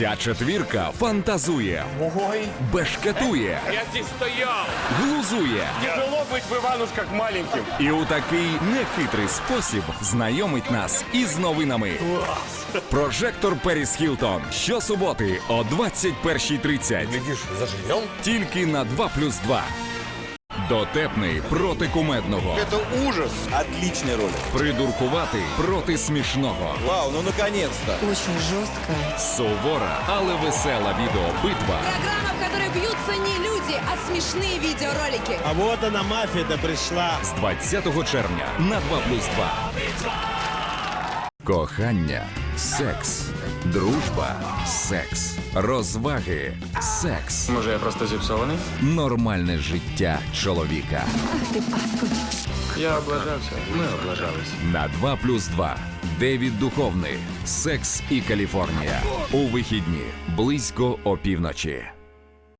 Ця четвірка фантазує, Ой, бешкетує, я здесь стоял. глузує Тяжело быть в Иванушках маленьким. і у такий нехитрий спосіб знайомить нас із новинами. Прожектор Періс Хілтон. Щосуботи о 21.30. Глядишь, заживем? Тільки на 2 плюс 2. Дотепний проти кумедного. Это ужас. Отличный ролик. Придуркувати проти смішного. Вау, ну наконец-то. Очень жестко. Сувора, але весела відеобитва Программа, в которой бьются не люди, а смешные видеоролики. А вот она мафия-то пришла. з 20 червня на 2 плюс 2. Кохання, секс, дружба, секс, розваги, секс, Може, я просто зіпсований? нормальне життя чоловіка. Ах ти паскудь. Я облажався. Ми облажались. На 2 плюс 2. Девід Духовний. Секс і Каліфорнія. У вихідні близько опівночі.